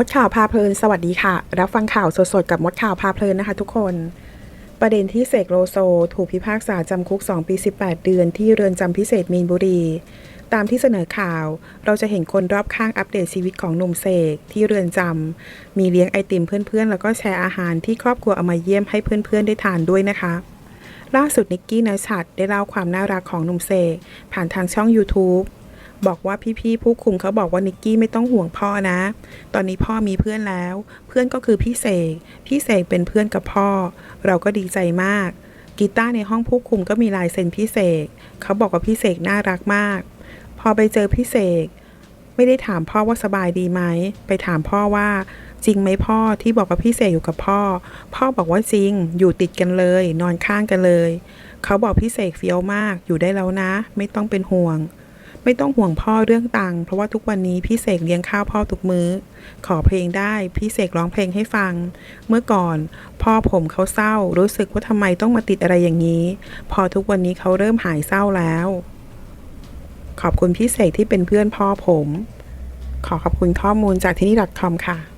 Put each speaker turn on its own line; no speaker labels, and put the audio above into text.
มดข่าวพาเพลิน สวัสดีค่ะ รับฟังข่าวสดๆ กับมดข่าวพาเพลินนะคะทุกคน ประเด็นที่เสกโลโซ ถูกพิพากษาจำคุก 2 ปี 18 เดือนที่เรือนจำพิเศษมีนบุรี ตามที่เสนอข่าว เราจะเห็นคนรอบข้างอัปเดตชีวิตของหนุ่มเสกที่เรือนจำมีเลี้ยงไอติมเพื่อนๆ แล้วก็แชร์อาหารที่ครอบครัวเอามาเยี่ยมให้เพื่อนๆ ได้ทานด้วยนะคะล่าสุดนิกกี้นัชัดได้เล่าความน่ารักของหนุ่มเสกผ่านทางช่อง YouTube บอกว่าพี่ๆผู้คุมเขาบอกว่านิกกี้ไม่ต้องห่วงพ่อนะ ตอนนี้พ่อมีเพื่อนแล้ว เพื่อนก็คือพี่เสก พี่เสกเป็นเพื่อนกับพ่อ เราก็ดีใจมาก กีตาร์ในห้องผู้คุมก็มีลายเซ็นพี่เสก เขาบอกว่าพี่เสกน่ารักมาก พอไปเจอพี่เสก ไม่ได้ถามพ่อว่าสบายดีไหม ไปถามพ่อว่าจริงไหมพ่อที่บอกว่าพี่เสกอยู่กับพ่อ พ่อบอกว่าจริง อยู่ติดกันเลย นอนข้างกันเลย เขาบอกพี่เสกเฟี้ยวมากอยู่ได้แล้วนะ ไม่ต้องเป็นห่วง ไม่ต้องห่วงพ่อเรื่องตังค์เพราะว่าทุกวันนี้พี่เสกเลี้ยงข้าวพ่อทุกมื้อ ขอเพลงได้พี่เสกร้องเพลงให้ฟัง เมื่อก่อน พ่อผมเขาเศร้า รู้สึกว่าทำไมต้องมาติดอะไรอย่างนี้ พอทุกวันนี้เขาเริ่มหายเศร้าแล้ว ขอบคุณพี่เสกที่เป็นเพื่อนพ่อผม ขอขอบคุณข้อมูลจากที่นี่ .com ค่ะ